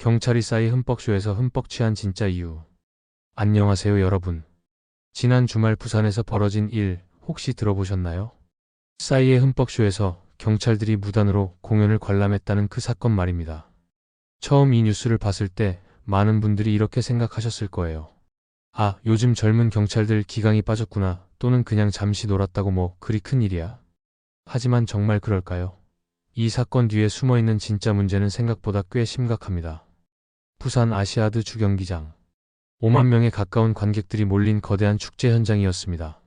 경찰이 싸이 흠뻑쇼에서 흠뻑 취한 진짜 이유. 안녕하세요, 여러분. 지난 주말 부산에서 벌어진 일 혹시 들어보셨나요? 싸이의 흠뻑쇼에서 경찰들이 무단으로 공연을 관람했다는 그 사건 말입니다. 처음 이 뉴스를 봤을 때 많은 분들이 이렇게 생각하셨을 거예요. 아, 요즘 젊은 경찰들 기강이 빠졌구나. 또는 그냥 잠시 놀았다고 뭐 그리 큰 일이야. 하지만 정말 그럴까요? 이 사건 뒤에 숨어 있는 진짜 문제는 생각보다 꽤 심각합니다. 부산 아시아드 주경기장. 5만 명에 가까운 관객들이 몰린 거대한 축제 현장이었습니다.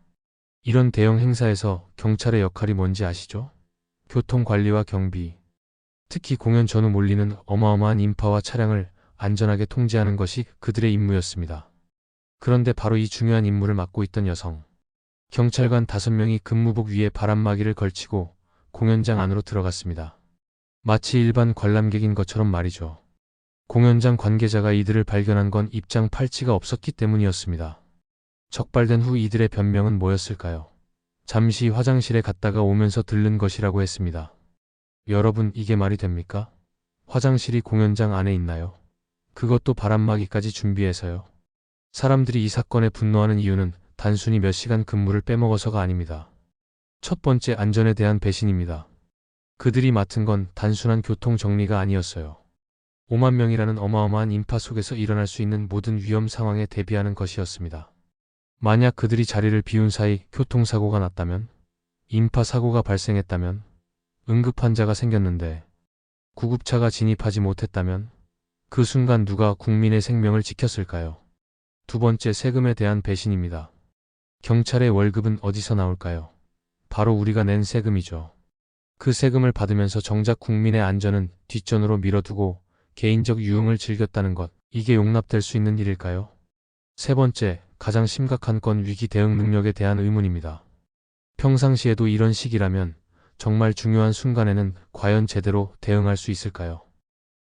이런 대형 행사에서 경찰의 역할이 뭔지 아시죠? 교통 관리와 경비. 특히 공연 전후 몰리는 어마어마한 인파와 차량을 안전하게 통제하는 것이 그들의 임무였습니다. 그런데 바로 이 중요한 임무를 맡고 있던 여성. 경찰관 5명이 근무복 위에 바람막이를 걸치고 공연장 안으로 들어갔습니다. 마치 일반 관람객인 것처럼 말이죠. 공연장 관계자가 이들을 발견한 건 입장 팔찌가 없었기 때문이었습니다. 적발된 후 이들의 변명은 뭐였을까요? 잠시 화장실에 갔다가 오면서 들른 것이라고 했습니다. 여러분, 이게 말이 됩니까? 화장실이 공연장 안에 있나요? 그것도 바람막이까지 준비해서요. 사람들이 이 사건에 분노하는 이유는 단순히 몇 시간 근무를 빼먹어서가 아닙니다. 첫 번째 안전에 대한 배신입니다. 그들이 맡은 건 단순한 교통 정리가 아니었어요. 5만 명이라는 어마어마한 인파 속에서 일어날 수 있는 모든 위험 상황에 대비하는 것이었습니다. 만약 그들이 자리를 비운 사이 교통사고가 났다면, 인파 사고가 발생했다면, 응급 환자가 생겼는데, 구급차가 진입하지 못했다면, 그 순간 누가 국민의 생명을 지켰을까요? 두 번째 세금에 대한 배신입니다. 경찰의 월급은 어디서 나올까요? 바로 우리가 낸 세금이죠. 그 세금을 받으면서 정작 국민의 안전은 뒷전으로 밀어두고 개인적 유흥을 즐겼다는 것, 이게 용납될 수 있는 일일까요? 세 번째, 가장 심각한 건 위기 대응 능력에 대한 의문입니다. 평상시에도 이런 시기라면 정말 중요한 순간에는 과연 제대로 대응할 수 있을까요?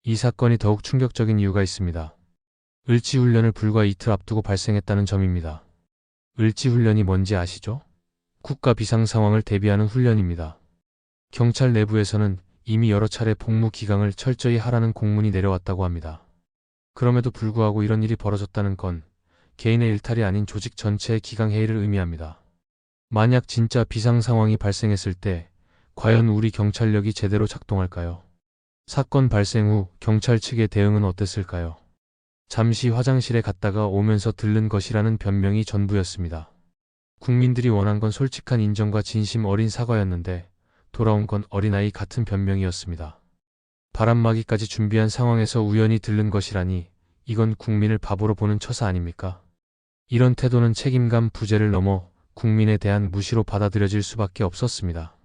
이 사건이 더욱 충격적인 이유가 있습니다. 을지훈련을 불과 이틀 앞두고 발생했다는 점입니다. 을지훈련이 뭔지 아시죠? 국가 비상 상황을 대비하는 훈련입니다. 경찰 내부에서는 이미 여러 차례 복무 기강을 철저히 하라는 공문이 내려왔다고 합니다. 그럼에도 불구하고 이런 일이 벌어졌다는 건 개인의 일탈이 아닌 조직 전체의 기강 해이를 의미합니다. 만약 진짜 비상 상황이 발생했을 때 과연 우리 경찰력이 제대로 작동할까요? 사건 발생 후 경찰 측의 대응은 어땠을까요? 잠시 화장실에 갔다가 오면서 들른 것이라는 변명이 전부였습니다. 국민들이 원한 건 솔직한 인정과 진심 어린 사과였는데 돌아온 건 어린아이 같은 변명이었습니다. 바람막이까지 준비한 상황에서 우연히 들른 것이라니 이건 국민을 바보로 보는 처사 아닙니까? 이런 태도는 책임감 부재를 넘어 국민에 대한 무시로 받아들여질 수밖에 없었습니다.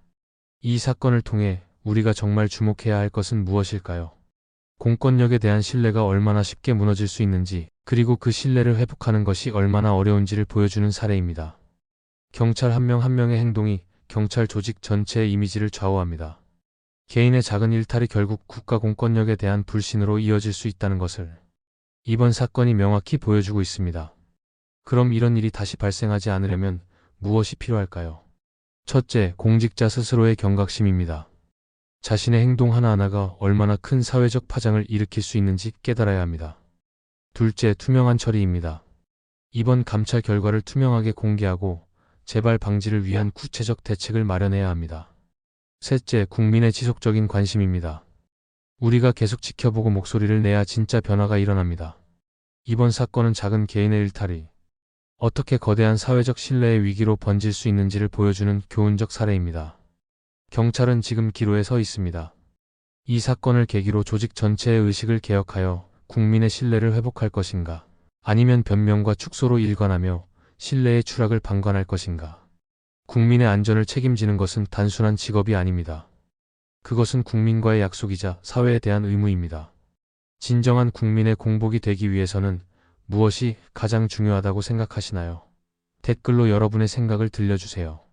이 사건을 통해 우리가 정말 주목해야 할 것은 무엇일까요? 공권력에 대한 신뢰가 얼마나 쉽게 무너질 수 있는지, 그리고 그 신뢰를 회복하는 것이 얼마나 어려운지를 보여주는 사례입니다. 경찰 한 명한 명의 행동이 경찰 조직 전체의 이미지를 좌우합니다. 개인의 작은 일탈이 결국 국가 공권력에 대한 불신으로 이어질 수 있다는 것을 이번 사건이 명확히 보여주고 있습니다. 그럼 이런 일이 다시 발생하지 않으려면 무엇이 필요할까요? 첫째, 공직자 스스로의 경각심입니다. 자신의 행동 하나하나가 얼마나 큰 사회적 파장을 일으킬 수 있는지 깨달아야 합니다. 둘째, 투명한 처리입니다. 이번 감찰 결과를 투명하게 공개하고 재발 방지를 위한 구체적 대책을 마련해야 합니다. 셋째, 국민의 지속적인 관심입니다. 우리가 계속 지켜보고 목소리를 내야 진짜 변화가 일어납니다. 이번 사건은 작은 개인의 일탈이 어떻게 거대한 사회적 신뢰의 위기로 번질 수 있는지를 보여주는 교훈적 사례입니다. 경찰은 지금 기로에 서 있습니다. 이 사건을 계기로 조직 전체의 의식을 개혁하여 국민의 신뢰를 회복할 것인가, 아니면 변명과 축소로 일관하며 신뢰의 추락을 방관할 것인가. 국민의 안전을 책임지는 것은 단순한 직업이 아닙니다. 그것은 국민과의 약속이자 사회에 대한 의무입니다. 진정한 국민의 공복이 되기 위해서는 무엇이 가장 중요하다고 생각하시나요? 댓글로 여러분의 생각을 들려주세요.